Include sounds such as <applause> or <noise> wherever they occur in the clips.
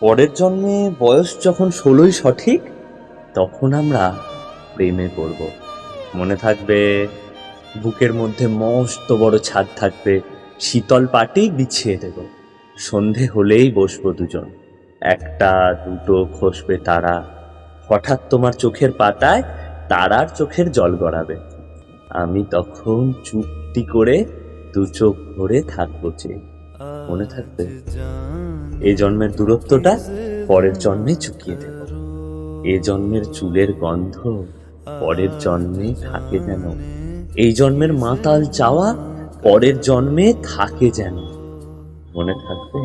পরের জন্মে বয়স যখন ষোলোই সঠিক, তখন আমরা প্রেমে পড়ব। মনে থাকবে, বুকের মধ্যে মস্ত বড় ছাদ থাকবে, শীতল পাটি বিছিয়ে দেব। সন্ধে হলেই বসবো দুজন। একটা, দুটো খসবে তারা। হঠাৎ তোমার চোখের পাতায় তারার চোখের জল গড়াবে। আমি তখন চুপটি করে দু চোখ ভরে থাকব চেয়ে মনে থাকবে এই জন্মের দূরত্বটা পরের জন্মে চুকিয়ে দেব। এ জন্মের চুলের গন্ধ পরের জন্মে থাকে যেন। এই জন্মের মাতাল চাওয়া পরের জন্মে থাকে যেন। মনে থাকবে,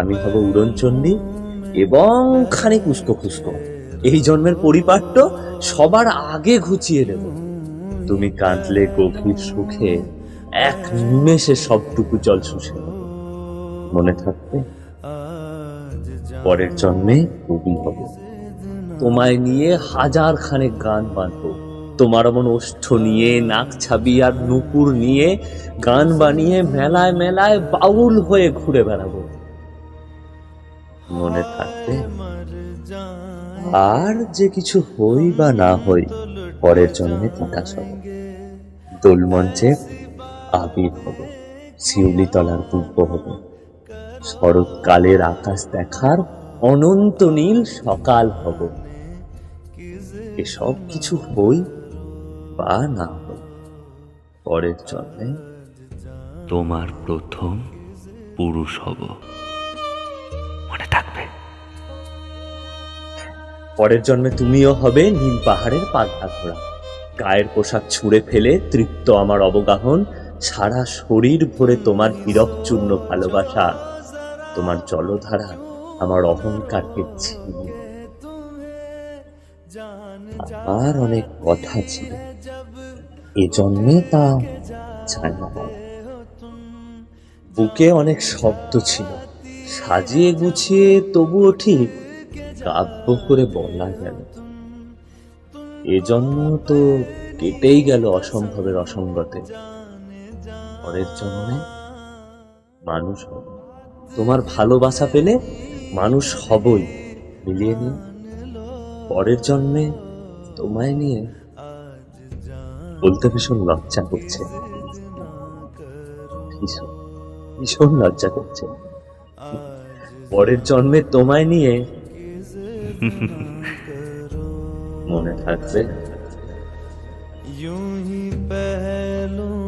আমি হব উড়নচণ্ডী এবং খানিক উস্কো খুস্কো। এই জন্মের পরিপাট্য সবার আগে ঘুচিয়ে দেব। তুমি কাঁদলে গভীর সুখে এক নিমেষে সবটুকু জল শুষে মনে থাকবে, পরের জন্মে কবি হব। তোমায় নিয়ে হাজার খানেক গান বাঁধবো। তোমার এমন ওষ্ঠ নিয়ে, নাক ছাবি আর নুপুর নিয়ে, গান বানিয়ে মেলায় মেলায় বাউল হয়ে ঘুরে বেড়াবো। মনে থাকবে, আর যে কিছু হই বা না হই, পরের জন্মে তিতাস হব। দোলমঞ্চে আবির হব, শিউলি তলার পূর্ব হব। শরৎকালের আকাশ দেখার অনন্ত নীল সকাল হব। এসব কিছু হই বা না হই, পরের জন্মে তোমার প্রথম পুরুষ হব। মনে থাকবে। পরের জন্মে তুমিও হবে নীল পাহাড়ের পাল্টা ঘোড়া। গায়ের পোশাক ছুঁড়ে ফেলে তৃপ্ত আমার অবগাহন সারা শরীর ভরে তোমার হীরক চূর্ণ ভালোবাসা। তোমার জলধারা আমার অহংকারকে আর অনেক কথা ছিল। এ জন্মে তা চায় না বলা। বুকে অনেক শব্দ ছিল। সাজিয়ে গুছিয়ে তবুও ঠিক কাব্য করে বলা গেল। এজন্য তো কেটেই গেল অসম্ভবের অসঙ্গতে। পরের জন্মে মানুষ হব তোমার ভালোবাসা পেলে মানুষ হবই মিলিয়ে নিয়ে পরের জন্মে তোমায় নিয়ে বলতে ভীষণ লজ্জা করছে ভীষণ ভীষণ লজ্জা করছে পরের জন্মে তোমায় নিয়ে <laughs> মনে থাকবে यूं ही पहलों